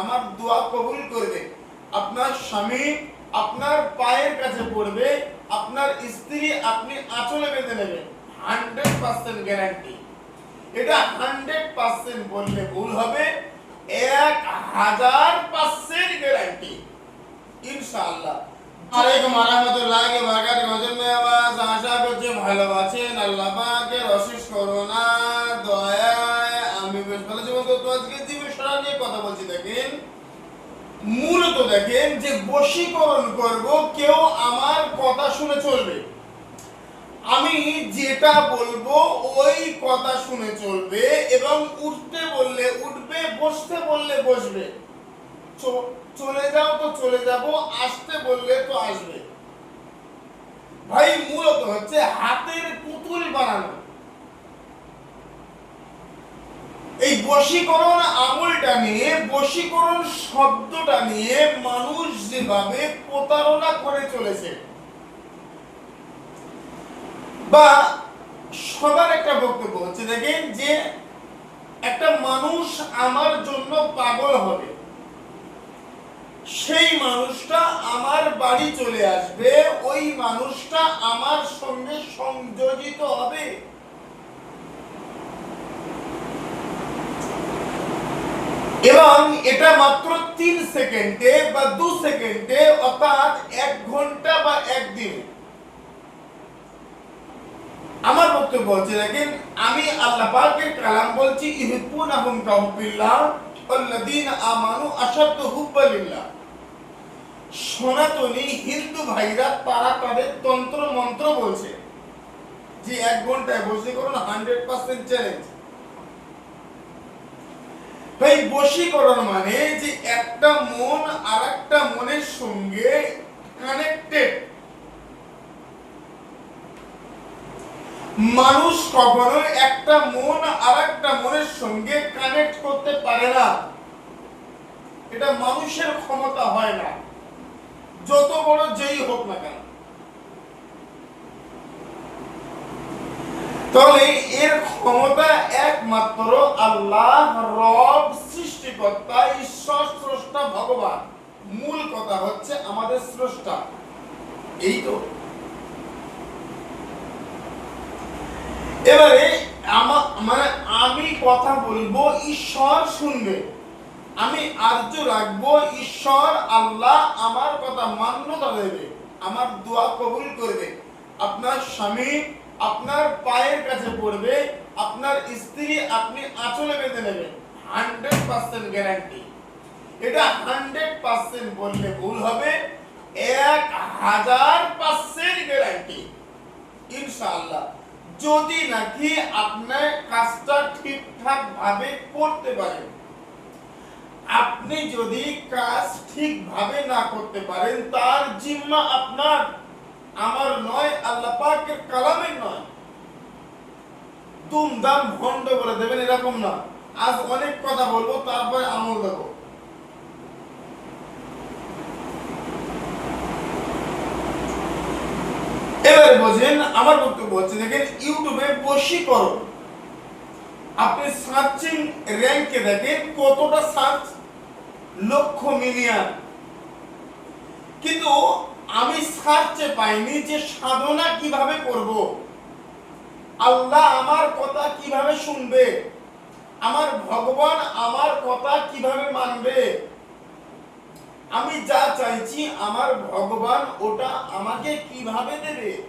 আমার দোয়া কবুল করবে। আপনার স্বামী আপনার পায়ের কাছে পড়বে, আপনার স্ত্রী আপনি আঁচলে বেঁধে নেবেন। Hundred percent guarantee. এটা হান্ড্রেড পার্সেন্ট বললে ভুল হবে। এক হাজার পার্সেন্ট গ্যারান্টি। ইনশাআল্লাহ। আলাইকুম রহমতুল্লাহ বারাকাত গজল মে আওয়াজ। আশা করছি ভালো আছেন আল্লাহ পাকের অশেষ করুণা, দয়ায়। আমি বেশ ভালো আছি বন্ধু তো আজকে যে বিষয়টা নিয়ে কথা বলছি, দেখেন। মূলত দেখেন যে বশীকরণ করব, কেউ আমার কথা শুনে চলবে। আমি যেটা বলব, ওই কথা শুনে চলবে এবং উঠতে বললে উঠবে, বসতে বললে বসবে। চলে যাও তো চলে যাব, আসতে বললে তো আসবে। ভাই, মূলত হচ্ছে হাতের বশীকরণ আমলটা নিয়ে, বশীকরণ শব্দটা নিয়ে মানুষ যেভাবে প্রতারণা করে চলেছে, বা সবার একটা বক্তব্য হচ্ছে, দেখেন যে একটা মানুষ আমার জন্য পাগল হবে, সেই মানুষটা আমার বাড়ি চলে আসবে, ওই মানুষটা আমার সঙ্গে সংযোজিত হবে। এবং এটা মাত্র তিন সেকেন্ডে বা দু সেকেন্ডে, অর্থাৎ এক ঘণ্টা বা একদিনে। আমার বক্তব্য হচ্ছে, দেখেন, আমি আল্লাহ পাকের কালাম বলছি ওয়াল্লাযীনা আমানু হুব্বালিল্লাহ। সনাতনী হিন্দু ভাইরা, তারা তাদের তন্ত্র মন্ত্র বলছে যে, এক ঘন্টায় বসে করুন হান্ড্রেড পার্সেন্ট চ্যালেঞ্জ ভাই, বশীকরণ মানে যে একটা মন আর একটা মনের সঙ্গে কানেক্টেড মানুষ কখনো একটা মন আর একটা মনের সঙ্গে কানেক্ট করতে পারে না। এটা মানুষের ক্ষমতা হয় না। যত বড় যেই হোক না কেন। তাহলে এর ক্ষমতা একমাত্র আল্লাহ রব, সৃষ্টিকর্তা, ঈশ্বর, স্রষ্টা, ভগবান। মূল কথা হচ্ছে আমাদের স্রষ্টা। এই তো। এবারে আমার মানে আমি কথা বলব ঈশ্বর শুনবে। আমি আর্য রাখব ঈশ্বর, আল্লাহ আমার কথা মান্যতা দেবে, আমার দোয়া কবুল করবে। আপনার স্বামী আপনার পায়ের কাছে পড়বে, আপনার স্ত্রী আপনি আঁচলে বেঁধে নেবেন হান্ড্রেড পার্সেন্ট গ্যারান্টি। এটা হান্ড্রেড পার্সেন্ট বললে ভুল হবে, এক হাজার পার্সেন্ট গ্যারান্টি। ইনশাআল্লাহ। যদি নাকি আপনার কাজটা ঠিকঠাক ভাবে করতে পারেন, আপনি যদি কাজ ঠিকভাবে না করতে পারেন, তার জিম্মা আপনার। আমার নয়, আল্লাহ পাকের কালামের নয়। দুমদাম ভণ্ড বলে দেবেন, এরকম না। আজ অনেক কথা বলব, তারপরে আমল দেবো। এবারে বোঝেন, আমার বক্তব্য হচ্ছে, দেখেন, ইউটিউবে বশীকরণ। আপনি সার্চিং র্যাঙ্কে দেখেন, কতটা সার্চ লক্ষ মিলিয়ন। কিন্তু আমি সার্চে পাইনি যে সাধনা কীভাবে করব। আল্লাহ আমার কথা কীভাবে শুনবে? আমার ভগবান আমার কথা কীভাবে মানবে? আমি যা চাইছি আমার ভগবান ওটা আমাকে কীভাবে দেবে?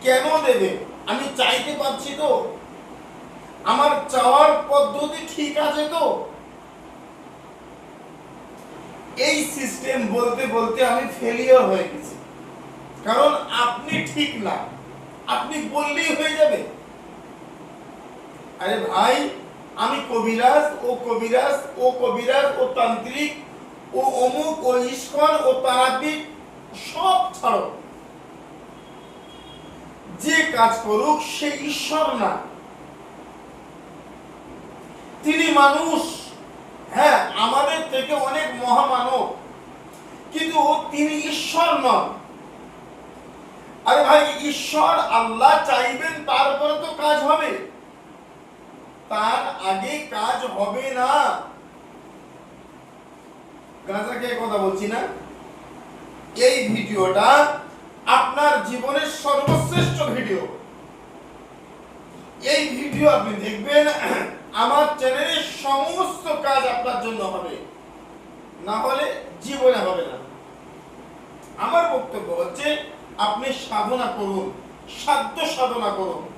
কেন দেবে? আমি চাইতে পারছি তো? আমার চাওয়ার পদ্ধতি ঠিক আছে তো? এই সিস্টেম বলতে বলতে আমি ফেলিওর হয়ে গেছি। কারণ আপনি ঠিক না। আপনি বললেই হয়ে যাবে। আরে ভাই, আমি কবিরাজ, ও কবিরাজ ও কবিরাজ, ও তান্ত্রিক, ও অমুক, ও ইস্কন, ও তারাপীঠ, সব ছাড়ো। যে কাজ করুক, সে ঈশ্বর না। তিনি মানুষ। হ্যাঁ আমাদের থেকে অনেক মহামানব। কিন্তু তিনি ঈশ্বর নন। আরে ভাই, ঈশ্বর আল্লাহ চাইবেন, তারপরে তো কাজ হবে। তার আগে কাজ হবে না। গাঁজা কথা বলছি না। এই ভিডিওটা আপনার জীবনের সর্বশ্রেষ্ঠ ভিডিও। এই ভিডিও আপনি দেখবেন আমার চ্যানেলের সমস্ত কাজ আপনার জন্য হবে। না হলে জীবনে হবে না। আমার বক্তব্য হচ্ছে, আপনি সাধনা করুন, সাধ্য সাধনা করুন।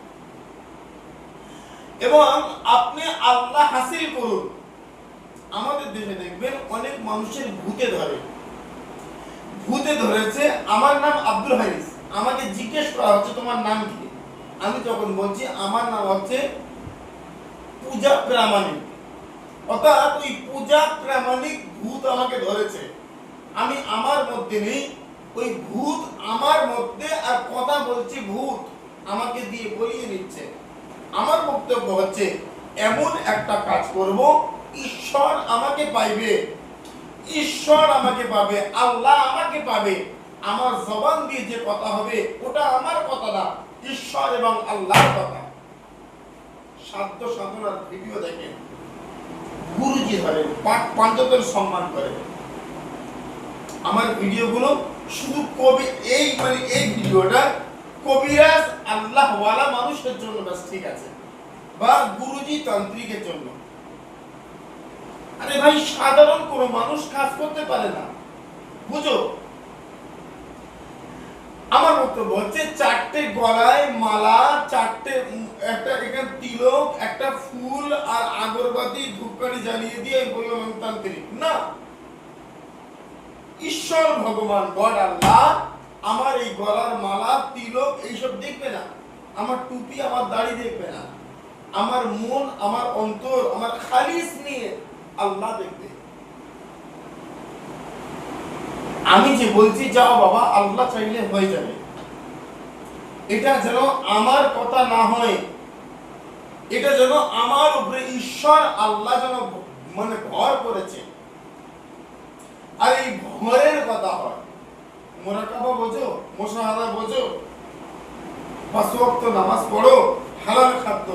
এবং আপনি আল্লাহ হাসিল করুন। আমাদের দেশে দেখবেন অনেক মানুষের ভূতে ধরে। ভূতে ধরেছে, আমার নাম আব্দুল হারিস। আমাকে জিজ্ঞেস করা হচ্ছে, তোমার নাম কি? আমি তখন বলছি, আমার নাম হচ্ছে পূজা প্রামাণিক। অর্থাৎ ওই পূজা প্রামাণিক ভূত আমাকে ধরেছে। আমি আমার মধ্যে নেই, ওই ভূত আমার মধ্যে আর কথা বলছি ভূত আমাকে দিয়ে বলিয়ে নিচ্ছে আমার বক্তব্য হচ্ছে, এমন একটা কাজ করব, ঈশ্বর আমাকে পাইবে। ঈশ্বর আমাকে পাবে, আল্লাহ আমাকে পাবে। আমার জবান দিয়ে যে কথা হবে, ওটা আমার কথা না, ঈশ্বর এবং আল্লাহর কথা। সাধ্য সাধনার ভিডিও দেখেন। গুরুজি ধরেন, পাক পাঞ্চতের সম্মান করে আমার ভিডিওগুলো শুধু কবি, এই মানে এই ভিডিওটা কবিরাজ আল্লাহ ওয়ালা মানুষের জন্য ব্যাস ঠিক আছে। বা গুরুজি তান্ত্রিকের জন্য। আরে ভাই, সাধারণ কোন মানুষ কাজ করতে পারে না। বুঝো? আমার বক্তব্য হচ্ছে চারটে গলায় মালা, চারটে একটা এখানে তিলক, একটা ফুল আর আগরবাতি ধূপকাঠি জ্বালিয়ে দিয়ে বললাম আমি তান্ত্রিক। না। ঈশ্বর ভগবান, গড আল্লাহ, আমার এই গলার মালা, তিলক, এইসব দেখবে না। আমার টুপি, আমার দাড়ি দেখবে না। আমার মন, আমার অন্তর, আমার খালিস নিয়ে আল্লাহ দেখবে। আমি যে বলছি যাও বাবা, আল্লাহ চাইলে হয়ে যাবে। এটা যেন আমার কথা না হয়। এটা যেন আমার উপরে ঈশ্বর, আল্লাহ যেন মানে ভর করেছে। আর এই ভরের কথা হয়। মোরাকাবা বোঝো, মোশাহাদা বোঝো। পাঁচ নামাজ পড়ো, হালাল খাদ্য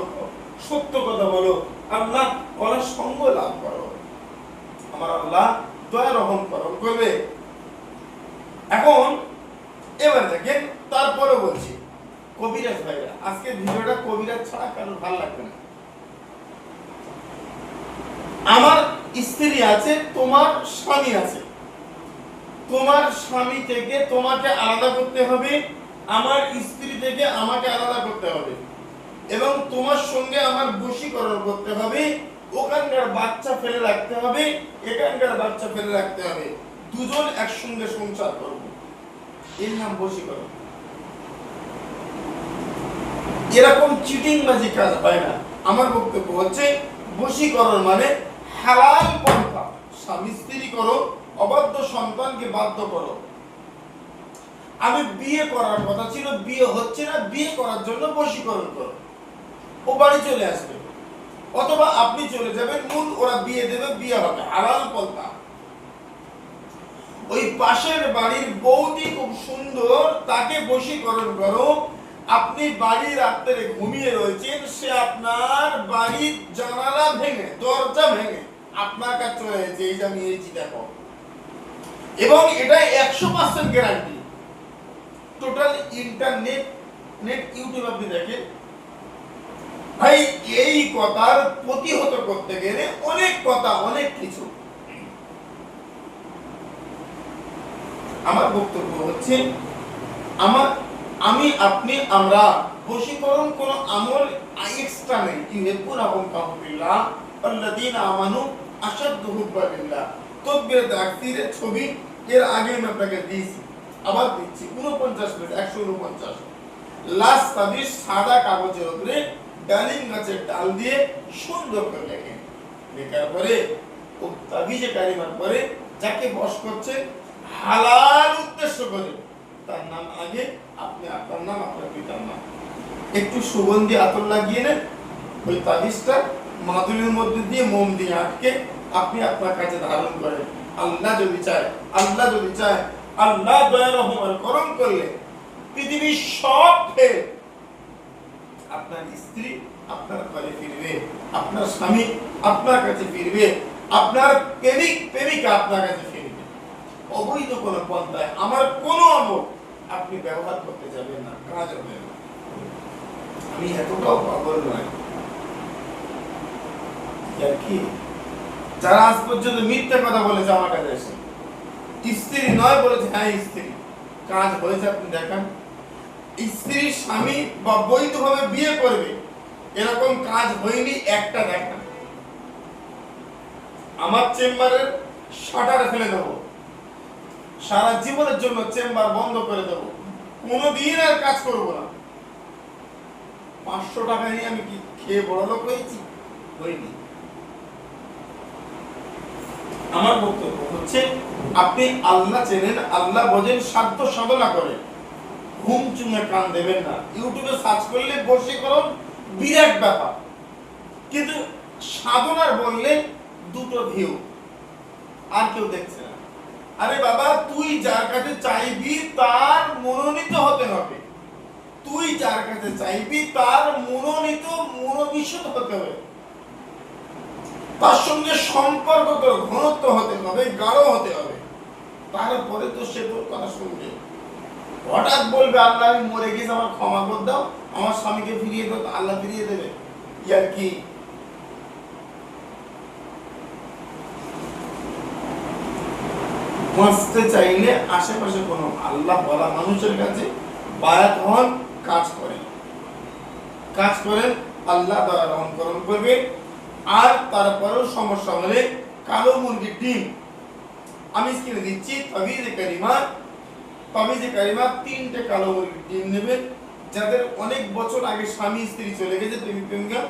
সত্য কথা বলো, আল্লাহ বলার সঙ্গ লাভ করো। আমার আল্লাহ দয়া রহম করো করবে। এখন, এবার দেখেন তারপরে বলছি, কবিরাজ ভাইরা, আজকে ভিডিওটা কবিরাজ ছাড়া কারোর ভালো লাগবে না। আমার স্ত্রী আছে, তোমার স্বামী আছে। তোমার স্বামী থেকে তোমাকে আলাদা করতে হবে, আমার স্ত্রী থেকে আমাকে আলাদা করতে হবে। এবং তোমার সঙ্গে আমার বশীকরণ করতে হবে, ওখানকার বাচ্চা ফেলে রাখতে হবে, এখানকার বাচ্চা ফেলে রাখতে হবে। দুজন একসঙ্গে সংসার করব। এর নাম বশীকরণ। এরকম চিটিংবাজি কাজ হয় না। আমার বক্তব্য হচ্ছে, বশীকরণ মানে হালাল পন্থা। স্বামী স্ত্রী করো, অবাধ্য সন্তানকে বাধ্য করো। আমি বিয়ে করার কথা ছিল, বিয়ে হচ্ছে না, বিয়ে করার জন্য বশীকরণ করো। ও বাড়ি চলে আসবে। অথবা আপনি চলে যাবেন, মূল ওরা বিয়ে দেবে, বিয়ে হবে। হালাল পন্থা। পাশের বাড়ির বৌদি খুব সুন্দর, তাকে বশীকরণ করো। আপনি বাড়ির রাত্রে ঘুমিয়ে রয়েছেন, সে আপনার বাড়ির জানালা ভেঙে, দরজা ভেঙে আপনার কাছে চলে এই যে আমি এই দেখো। এবং এটা একশো percent guarantee total internet net YouTube আপনি দেখেন। ভাই, এই কথার প্রতিহত করতে গেলে অনেক কথা, অনেক কিছু। আমার বক্তব্য হচ্ছে, আমার, আমি, আপনি, আমরা বশীকরণ কোন আমল এক্সট্রা নেই। ইউহিব্বুনাহুম কাহুবিল্লাহ আল্লাযীনা আমানু আশাদ্দু হুব্বান লিল্লাহ তকবীরে তাকবীরের ছবি, এর আগে আমি আপনাকে দিয়েছি। আবার দিচ্ছি 49 মিনিট 149 লাস্ট তাবিজ সাদা কাগজের উপরে ডালিম গাছের ডাল দিয়ে সুন্দর করে লেখেন। লেখার পরে ও তাবিজে কারিমার পরে, যাকে বশ করছে হালাল উদ্দেশ্য করে। তার নাম আগে, আপনি, আপনার নাম, আপনার পিতার নাম। একটু সুগন্ধি আতর লাগিয়ে নেন, ওই তাবিজটা মাদুলির মধ্যে দিয়ে মোম দিয়ে আটকে আপনি আপনার কাছে ধারণ করেন। আল্লাহ যদি চায়, আল্লাহ যদি চায়, আল্লাহ দয়া রহমান করম করলে পৃথিবীর সব আপনার স্ত্রী আপনার ঘরে ফিরবে, আপনার স্বামী আপনার কাছে ফিরবে, আপনার প্রেমিক, প্রেমিকা আপনার কাছে অবৈধ কোনো পন্থায় আমার কোনো আমল আপনি ব্যবহার করতে যাবেন না, কাজ হবে না। আমি এতটাও পাগল নয় কি? যারা আজ পর্যন্ত মিথ্যা কথা বলেছে আমার কাছে এসে। স্ত্রী নয় বলেছে হ্যাঁ স্ত্রী। কাজ হয়েছে, আপনি দেখান। স্ত্রী স্বামী বা বৈধভাবে বিয়ে করবে, এরকম কাজ হয়নি, একটা দেখান। আমার চেম্বারের শাটার ফেলে দেবো। সারা জীবনের জন্য চেম্বার বন্ধ করে দেবো। কোনোদিন আর কাজ করব না। পাঁচশো টাকা নিয়ে আমি কি খেয়ে বড় লোক হয়েছি? হইনি। আমার বক্তব্য হচ্ছে, আপনি আল্লাহ চেনেন, আল্লাহ বোঝেন, সাধ্য সাধনা করেন। ঘুম চুমে কান দেবেন না। ইউটিউবে সার্চ করলে বসে করুন, বিরাট ব্যাপার। কিন্তু সাধনার বললে দুটো ভিউ আর কেউ দেখছে আরে বাবা, তুই যার কাছে চাইবি তার মনোনীত হতে হবে। তুই যার কাছে চাইবি তার মনোনীত মনোবিশদ হতে হবে। তার সঙ্গে সম্পর্ক তোর, ঘনত্ব হতে হবে, গাঢ় হতে হবে। তারপরে তো সে তোর কথা শুনবে। হঠাৎ বলবে, আল্লাহ, আমি মরে গেছি আমার ক্ষমা করে দাও। আমার স্বামীকে ফিরিয়ে দাও আল্লাহ ফিরিয়ে দেবে। ইয়ার কি? বাঁচতে চাইলে আশেপাশে কোনো আল্লাহ বলা মানুষের কাছে বায়াত হন, কাজ করেন। কাজ করেন, আল্লাহ দ্বারা রহমকরণ করবে। আর তারপরেও সমস্যা হলে কালো মুরগির ডিম। আমি স্ক্রিনে দিচ্ছি, তবিজ কারিমা তবিজ কারিমা তিনটে কালো মুরগির ডিম নেবেন। যাদের অনেক বছর আগে স্বামী স্ত্রী চলে গেছে, প্রেমিক প্রেমিকা,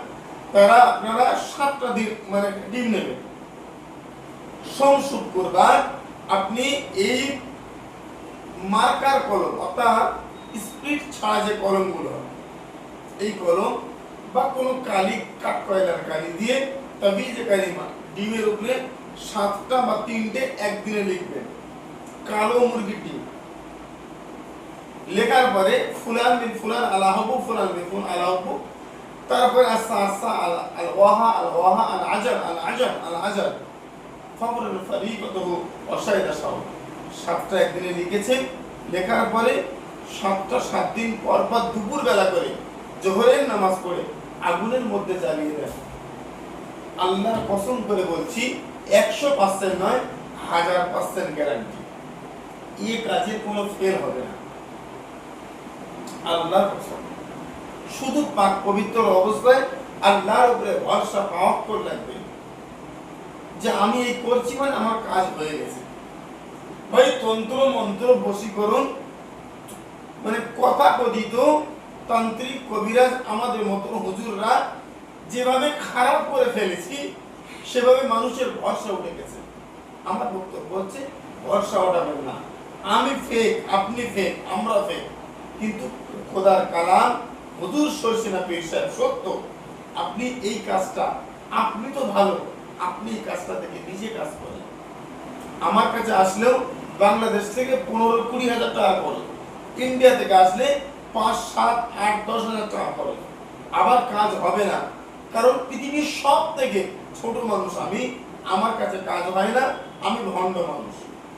তারা আপনারা সাতটা দিন মানে ডিম নেবেন। সোম শুক্রবার আপনি এই মার্কার কলম, অর্থাৎ স্পিড ছাড়া যে কলমগুলো এই কলম বা কোনো কালি কাঠ কয়লার কালি দিয়ে তাবিজ কালিমা, ডিমের উপরে সাতটা বা তিনটে একদিনে লিখবেন। কালো মুরগির ডিম। লেখার পরে ফুলান বিন ফুলান, আলাহবু ফুলান বিন ফুলান, আলাহবু। তারপরে আস্তা আস্তা আল আল ওয়াহা আল ওয়াহা আল আজার আল আজার আল আজার সাতটা একদিনে লিখেছে লেখার পরে সাতটা, সাত দিন পর পর দুপুর বেলা করে জোহরের নামাজ পড়ে আগুনের মধ্যে জ্বালিয়ে দেয় কসম করে বলছি, একশো পার্সেন্ট নয়, হাজার পার্সেন্ট গ্যারান্টি এই কাজে কোনো ফেল হবে না। আল্লাহর কসম। শুধু পাক পবিত্র অবস্থায় আল্লাহর উপরে ভরসা পাওয়াক্কর লাগবে। যে আমি এই করছি মানে আমার কাজ হয়ে গেছে। ভাই, তন্ত্র, মন্ত্র, বশীকরণ মানে কথা কথিত তান্ত্রিক কবিরাজ আমাদের মতো হুজুররা যেভাবে খারাপ করে ফেলেছি, সেভাবে মানুষের ভরসা উঠে গেছে। আমার বক্তব্য হচ্ছে, ভরসা ওঠাবেন না। আমি ফেক আপনি ফেক আমরা ফেক কিন্তু খোদার কালাম, হুজুর সরসিনা পীর সাহেব সত্য। আপনি এই কাজটা, আপনি তো ভালো। আপনি কাজটা থেকে নিজে কাজ করেন। আমার কাছে আসলেও বাংলাদেশ থেকে পনেরো কুড়ি হাজার টাকা খরচ। ইন্ডিয়া থেকে আসলে পাঁচ, সাত, আট, দশ হাজার টাকা খরচ। আবার কাজ হবে না। কারণ পৃথিবীর সব থেকে ছোট মানুষ আমি, আমার কাছে কাজ হয় না, আমি ভণ্ড মানুষ।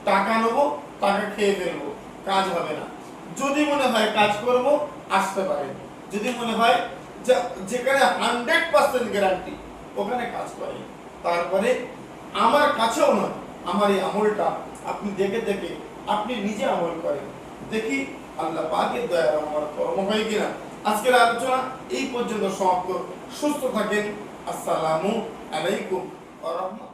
টাকা নেব, টাকা খেয়ে ফেলব, কাজ হবে না। যদি মনে হয় কাজ করব, আসতে পারেন যদি মনে হয় যেখানে হান্ড্রেড পার্সেন্ট গ্যারান্টি ওখানে কাজ করেন। তারপরে আমার কাছেও নয়। আমার এই আমলটা আপনি দেখে দেখে আপনি নিজে আমল করেন। দেখি আল্লাহ পাকের দয়া আমার কর্ম হয় কিনা। আজকের আলোচনা এই পর্যন্ত সমাপ্ত। সুস্থ থাকেন। আসসালামু আলাইকুম আ ওয়া